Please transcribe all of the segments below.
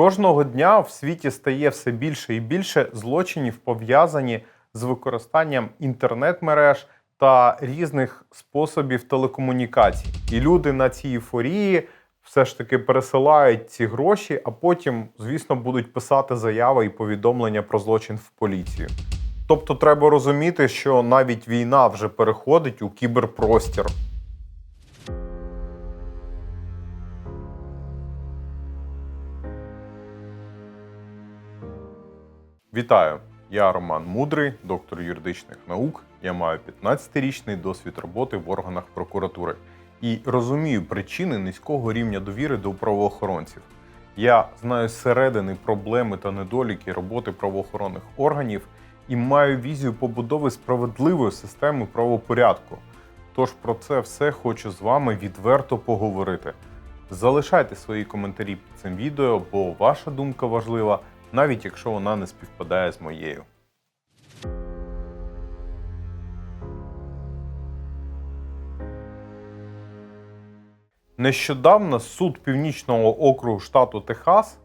Кожного дня в світі стає все більше і більше злочинів пов'язані з використанням інтернет-мереж та різних способів телекомунікацій. І люди на цій ейфорії все ж таки пересилають ці гроші, а потім, звісно, будуть писати заяви і повідомлення про злочин в поліцію. Тобто треба розуміти, що навіть війна вже переходить у кіберпростір. Вітаю! Я Роман Мудрий, доктор юридичних наук. Я маю 15-річний досвід роботи в органах прокуратури і розумію причини низького рівня довіри до правоохоронців. Я знаю зсередини проблеми та недоліки роботи правоохоронних органів і маю візію побудови справедливої системи правопорядку. Тож про це все хочу з вами відверто поговорити. Залишайте свої коментарі під цим відео, бо ваша думка важлива, навіть якщо вона не співпадає з моєю. Нещодавно суд Північного округу штату Техас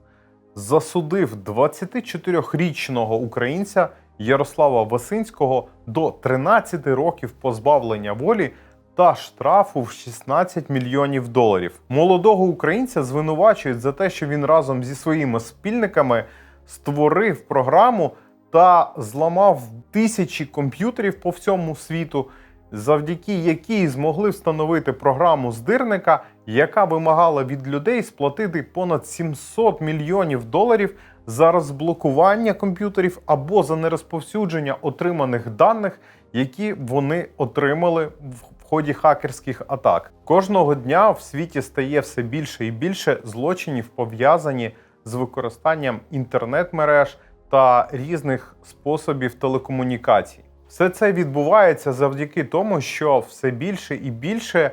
засудив 24-річного українця Ярослава Васинського до 13 років позбавлення волі та штрафу в 16 мільйонів доларів. Молодого українця звинувачують за те, що він разом зі своїми спільниками створив програму та зламав тисячі комп'ютерів по всьому світу, завдяки якій змогли встановити програму здирника, яка вимагала від людей сплатити понад 700 мільйонів доларів за розблокування комп'ютерів або за нерозповсюдження отриманих даних, які вони отримали в ході хакерських атак. Кожного дня в світі стає все більше і більше злочинів пов'язані з використанням інтернет-мереж та різних способів телекомунікацій. Все це відбувається завдяки тому, що все більше і більше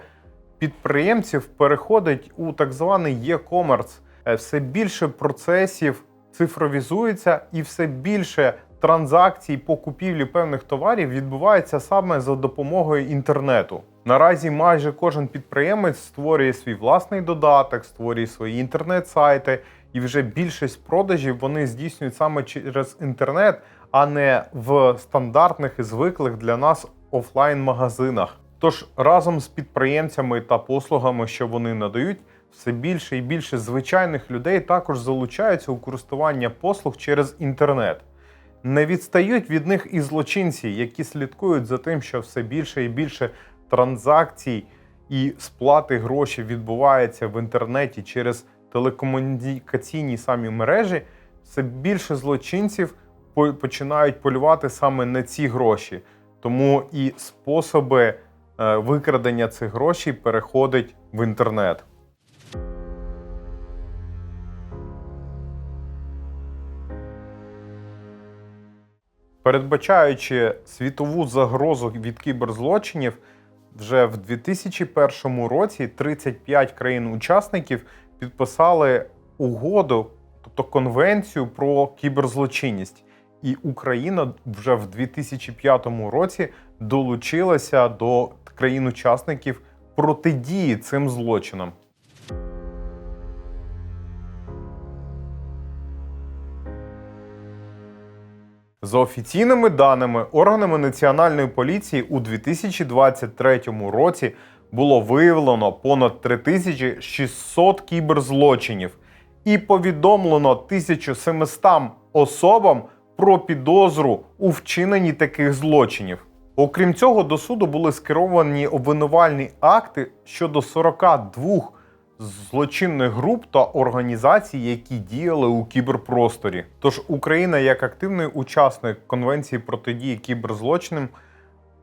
підприємців переходить у так званий e-commerce. Е, Все більше процесів цифровізується і все більше транзакцій по купівлі певних товарів відбувається саме за допомогою інтернету. Наразі майже кожен підприємець створює свій власний додаток, створює свої інтернет-сайти, і вже більшість продажів вони здійснюють саме через інтернет, а не в стандартних і звиклих для нас офлайн-магазинах. Тож разом з підприємцями та послугами, що вони надають, все більше і більше звичайних людей також залучаються у користування послуг через інтернет. Не відстають від них і злочинці, які слідкують за тим, що все більше і більше транзакцій і сплати грошей відбувається в інтернеті через телекомунікаційні самі мережі, все більше злочинців починають полювати саме на ці гроші. Тому і способи е, викрадення цих грошей переходить в інтернет. Передбачаючи світову загрозу від кіберзлочинів, вже в 2001 році 35 країн-учасників підписали угоду, тобто конвенцію про кіберзлочинність. І Україна вже в 2005 році долучилася до країн-учасників протидії цим злочинам. За офіційними даними, органами національної поліції у 2023 році було виявлено понад 3600 кіберзлочинів і повідомлено 1700 особам про підозру у вчиненні таких злочинів. Окрім цього, до суду були скеровані обвинувальні акти щодо 42 злочинних груп та організацій, які діяли у кіберпросторі. Тож Україна, як активний учасник конвенції протидії кіберзлочинам,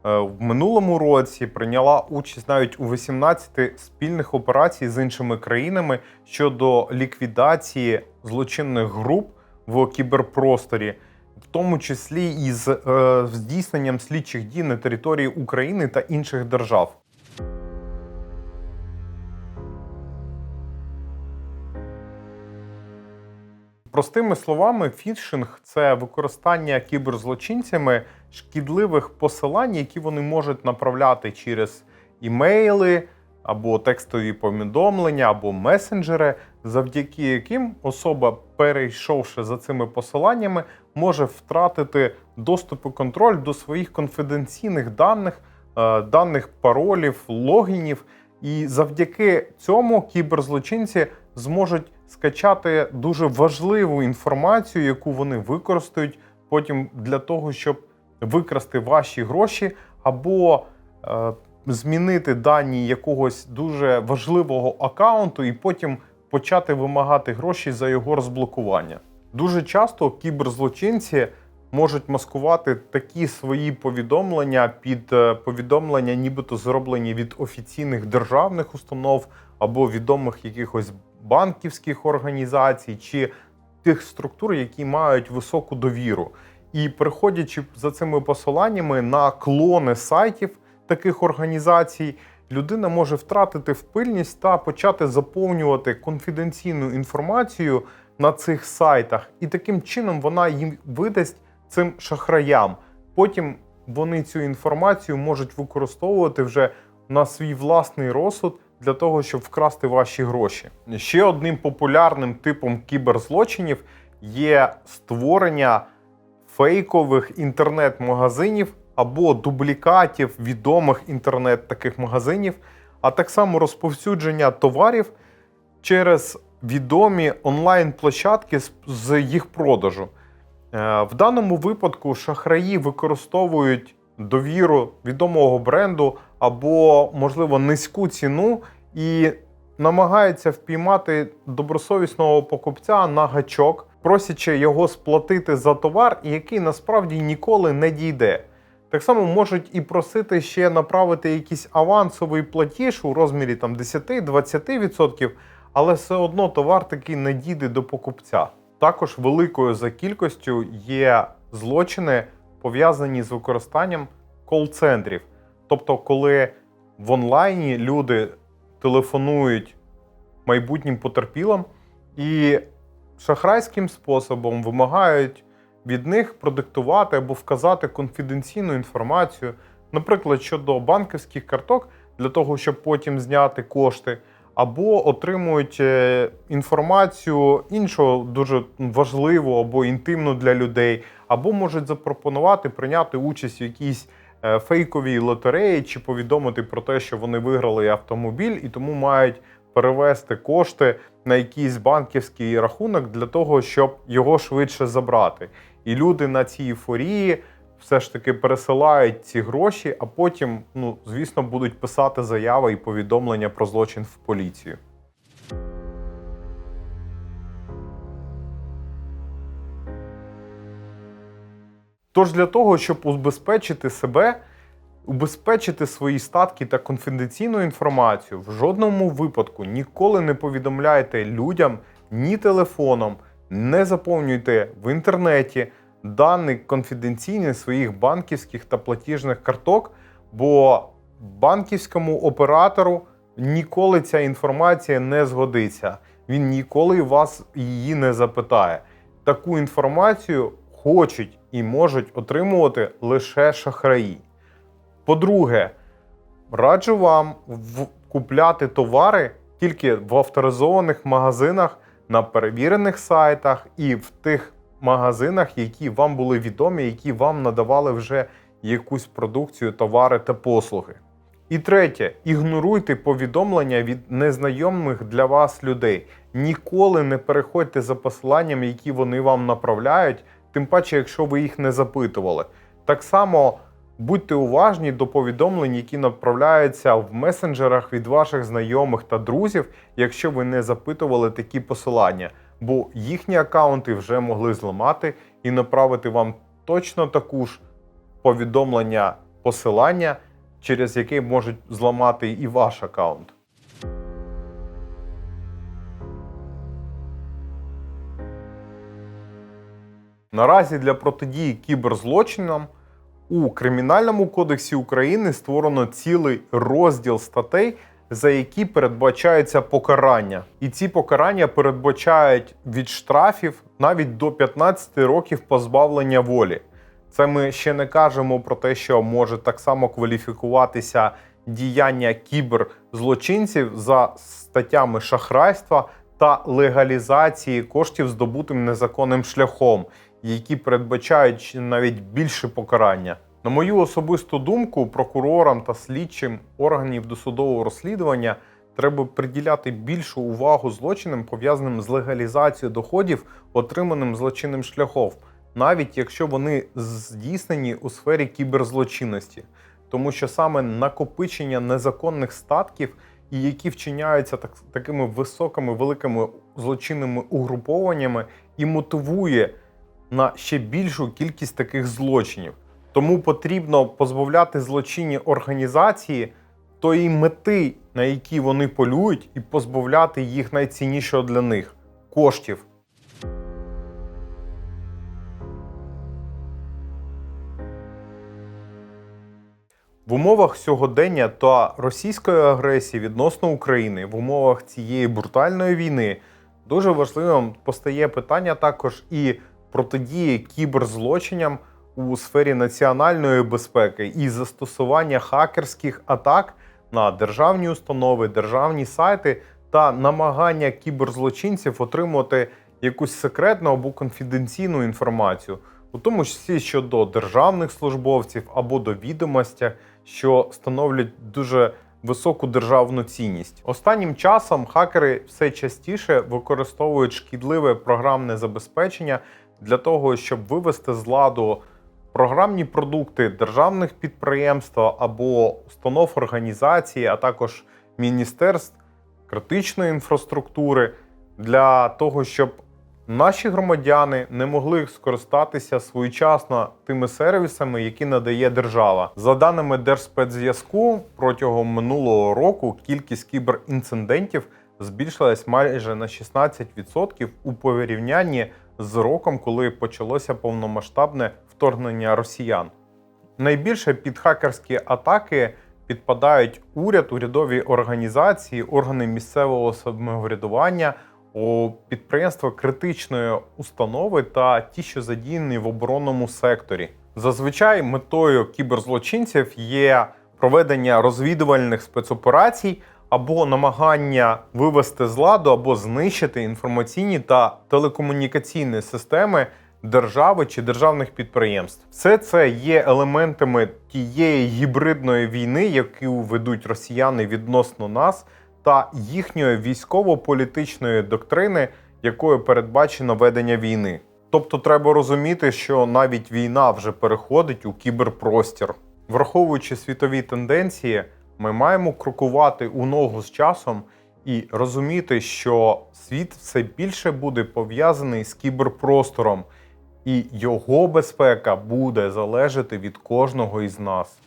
в минулому році прийняла участь навіть у 18 спільних операцій з іншими країнами щодо ліквідації злочинних груп в кіберпросторі. В тому числі із е, здійсненням слідчих дій на території України та інших держав. Простими словами, фішинг це використання кіберзлочинцями шкідливих посилань, які вони можуть направляти через імейли або текстові повідомлення, або месенджери, завдяки яким особа, перейшовши за цими посиланнями, може втратити доступ і контроль до своїх конфіденційних даних, е, даних паролів, логінів. І завдяки цьому кіберзлочинці зможуть скачати дуже важливу інформацію, яку вони використають потім для того, щоб викрасти ваші гроші або е, змінити дані якогось дуже важливого аккаунту і потім почати вимагати гроші за його розблокування. Дуже часто кіберзлочинці можуть маскувати такі свої повідомлення під е, повідомлення, нібито зроблені від офіційних державних установ або відомих якихось банківських організацій чи тих структур, які мають високу довіру. І переходячи за цими посиланнями на клони сайтів таких організацій, людина може втратити впильність та почати заповнювати конфіденційну інформацію на цих сайтах, і таким чином вона їм видасть цим шахраям. Потім вони цю інформацію можуть використовувати вже на свій власний розсуд для того, щоб вкрасти ваші гроші. Ще одним популярним типом кіберзлочинів є створення фейкових інтернет-магазинів або дублікатів відомих інтернет таких магазинів, а так само розповсюдження товарів через відомі онлайн-площадки з- з їх продажу. Е, В даному випадку шахраї використовують довіру відомого бренду або, можливо, низьку ціну і намагаються впіймати добросовісного покупця на гачок, просячи його сплатити за товар, який насправді ніколи не дійде. Так само можуть і просити ще направити якийсь авансовий платіж у розмірі там 10-20%, але все одно товар таки не дійде до покупця. Також великою за кількістю є злочини, пов'язані з використанням кол-центрів. Тобто, коли в онлайні люди телефонують майбутнім потерпілим і шахрайським способом вимагають від них продиктувати або вказати конфіденційну інформацію, наприклад, щодо банківських карток, для того, щоб потім зняти кошти, або отримують е, інформацію іншого дуже важливу або інтимну для людей, або можуть запропонувати прийняти участь в якійсь е, фейковій лотереї чи повідомити про те, що вони виграли автомобіль, і тому мають перевести кошти на якийсь банківський рахунок для того, щоб його швидше забрати. І люди на цій ейфорії все ж таки пересилають ці гроші, а потім, ну звісно, будуть писати заяви і повідомлення про злочин в поліцію. Тож для того, щоб убезпечити себе, убезпечити свої статки та конфіденційну інформацію, в жодному випадку ніколи не повідомляйте людям ні телефоном, не заповнюйте в інтернеті дані конфіденційні своїх банківських та платіжних карток, бо банківському оператору ніколи ця інформація не згодиться. Він ніколи вас її не запитає. Таку інформацію хочуть і можуть отримувати лише шахраї. По-друге, раджу вам купляти товари тільки в авторизованих магазинах, на перевірених сайтах і в тих магазинах, які вам були відомі, які вам надавали вже якусь продукцію, товари та послуги. І третє, ігноруйте повідомлення від незнайомих для вас людей. Ніколи не переходьте за посиланнями, які вони вам направляють, тим паче, якщо ви їх не запитували. Так само будьте уважні до повідомлень, які направляються в месенджерах від ваших знайомих та друзів, якщо ви не запитували такі посилання, бо їхні акаунти вже могли зламати і направити вам точно таку ж повідомлення посилання, через яке можуть зламати і ваш акаунт. Наразі для протидії кіберзлочинам у Кримінальному кодексі України створено цілий розділ статей, за які передбачається покарання. І ці покарання передбачають від штрафів навіть до 15 років позбавлення волі. Це ми ще не кажемо про те, що може так само кваліфікуватися діяння кіберзлочинців за статтями шахрайства та легалізації коштів, здобутим незаконним шляхом, які передбачають навіть більше покарання. На мою особисту думку, прокурорам та слідчим органів досудового розслідування треба приділяти більшу увагу злочинам, пов'язаним з легалізацією доходів, отриманим злочинним шляхом, навіть якщо вони здійснені у сфері кіберзлочинності, тому що саме накопичення незаконних статків і які вчиняються так, такими високими великими злочинними угрупованнями, і мотивує на ще більшу кількість таких злочинів. Тому потрібно позбавляти злочинні організації тої мети, на які вони полюють, і позбавляти їх найціннішого для них коштів. В умовах сьогодення та російської агресії відносно України, в умовах цієї брутальної війни, дуже важливим постає питання також і протидії кіберзлочинам у сфері національної безпеки і застосування хакерських атак на державні установи, державні сайти та намагання кіберзлочинців отримувати якусь секретну або конфіденційну інформацію, у тому числі щодо державних службовців або до відомостя, що становлять дуже високу державну цінність. Останнім часом хакери все частіше використовують шкідливе програмне забезпечення для того, щоб вивести з ладу програмні продукти державних підприємств або установ організації, а також міністерств критичної інфраструктури для того, щоб наші громадяни не могли скористатися своєчасно тими сервісами, які надає держава. За даними Держспецзв'язку, протягом минулого року кількість кіберінцидентів збільшилась майже на 16% у порівнянні з роком, коли почалося повномасштабне вторгнення росіян. Найбільше під хакерські атаки підпадають уряд, урядові організації, органи місцевого самоврядування, підприємства критичної установи та ті, що задіяні в оборонному секторі. Зазвичай метою кіберзлочинців є проведення розвідувальних спецоперацій або намагання вивести з ладу або знищити інформаційні та телекомунікаційні системи держави чи державних підприємств. Все це є елементами тієї гібридної війни, яку ведуть росіяни відносно нас, та їхньої військово-політичної доктрини, якою передбачено ведення війни. Тобто треба розуміти, що навіть війна вже переходить у кіберпростір. Враховуючи світові тенденції, ми маємо крокувати у ногу з часом і розуміти, що світ все більше буде пов'язаний з кіберпростором, і його безпека буде залежати від кожного із нас.